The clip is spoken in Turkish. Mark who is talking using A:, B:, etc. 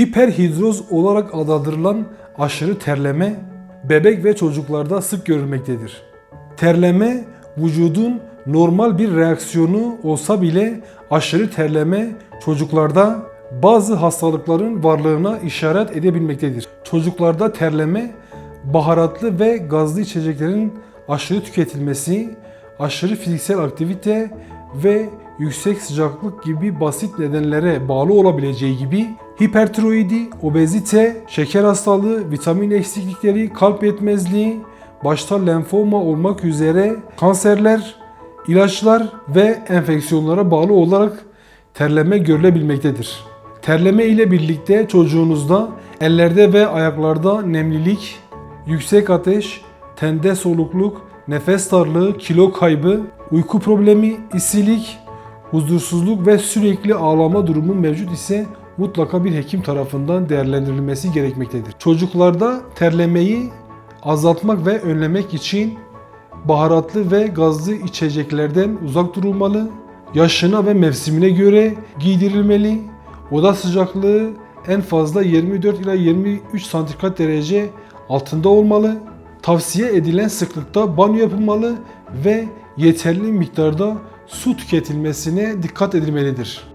A: Hiperhidroz olarak adlandırılan aşırı terleme bebek ve çocuklarda sık görülmektedir. Terleme vücudun normal bir reaksiyonu olsa bile aşırı terleme çocuklarda bazı hastalıkların varlığına işaret edebilmektedir. Çocuklarda terleme baharatlı ve gazlı içeceklerin aşırı tüketilmesi, aşırı fiziksel aktivite ve yüksek sıcaklık gibi basit nedenlere bağlı olabileceği gibi hipertiroidi, obezite, şeker hastalığı, vitamin eksiklikleri, kalp yetmezliği, başta lenfoma olmak üzere kanserler, ilaçlar ve enfeksiyonlara bağlı olarak terleme görülebilmektedir. Terleme ile birlikte çocuğunuzda ellerde ve ayaklarda nemlilik, yüksek ateş, tende solukluk, nefes darlığı, kilo kaybı, uyku problemi, isilik, huzursuzluk ve sürekli ağlama durumu mevcut ise mutlaka bir hekim tarafından değerlendirilmesi gerekmektedir. Çocuklarda terlemeyi azaltmak ve önlemek için baharatlı ve gazlı içeceklerden uzak durulmalı, yaşına ve mevsimine göre giydirilmeli, oda sıcaklığı en fazla 24 ila 23 santigrat derece altında olmalı, tavsiye edilen sıklıkta banyo yapılmalı ve yeterli miktarda su tüketilmesine dikkat edilmelidir.